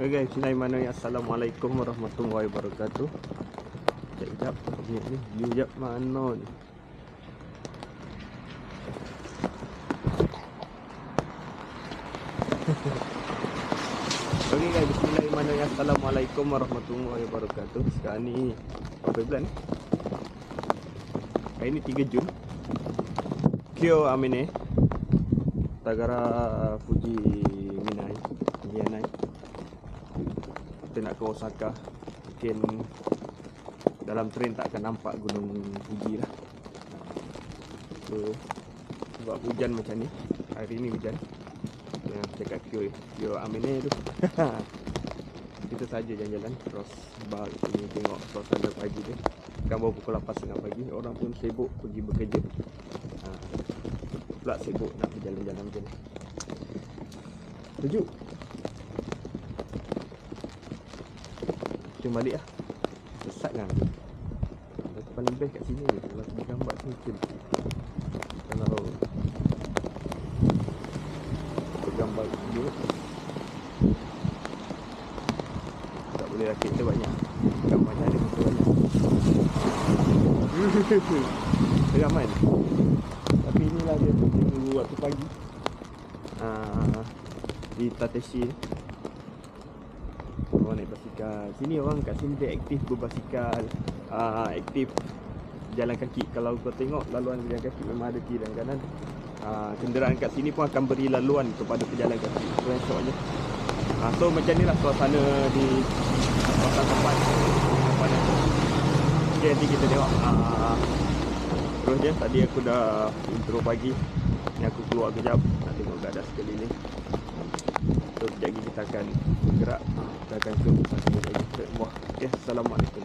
Okay guys, sinai mana ya? Assalamualaikum warahmatullahi wabarakatuh. Sekejap, punya ni? View jap mana ni? Okay guys, bismillahirrahmanirrahim Assalamualaikum warahmatullahi wabarakatuh. Sekarang ni, apa bulan ni? Hari ni 3 Jun. Kyo Amine. Tagara Fuji Minai. Mianai Kita nak ke Osaka Mungkin Dalam train tak akan nampak gunung Fuji lah. So Sebab hujan macam ni Hari ni hujan. Yang dekat Kyo Kyo Amine tu. Kita saja jalan-jalan Terus bar ni tengok suasana pagi tu Kan baru pukul 8.30 pagi Orang pun sibuk pergi bekerja. Ha. Pula sibuk nak berjalan-jalan macam ni. Sejuk Jom balik lah. Sesat kan Tapi paling best kat sini ni. Kalau pergi gambar sini chill Kalau Bergambar video Tak boleh rakit kita banyak. Gambarnya ada betul banyak. Geram kan Tapi inilah dia. Tunggu waktu pagi. Uh, Di Tateshi ni Orang naik basikal Sini orang kat sini dia aktif berbasikal. Uh, Aktif Jalan kaki. Kalau kau tengok laluan jalan kaki Memang ada kiri dan kanan. Uh, Kenderaan kat sini pun akan beri laluan Kepada pejalan kaki. Itu yang uh, So macam ni lah suasana di Kawasan tempat. Okay nanti kita tengok. Uh, Terus je. Tadi aku dah intro pagi. Ni aku keluar kejap. Nak tengok keadaan sekeliling So kita akan bergerak Kita akan satu lagi bawah Okay Assalamualaikum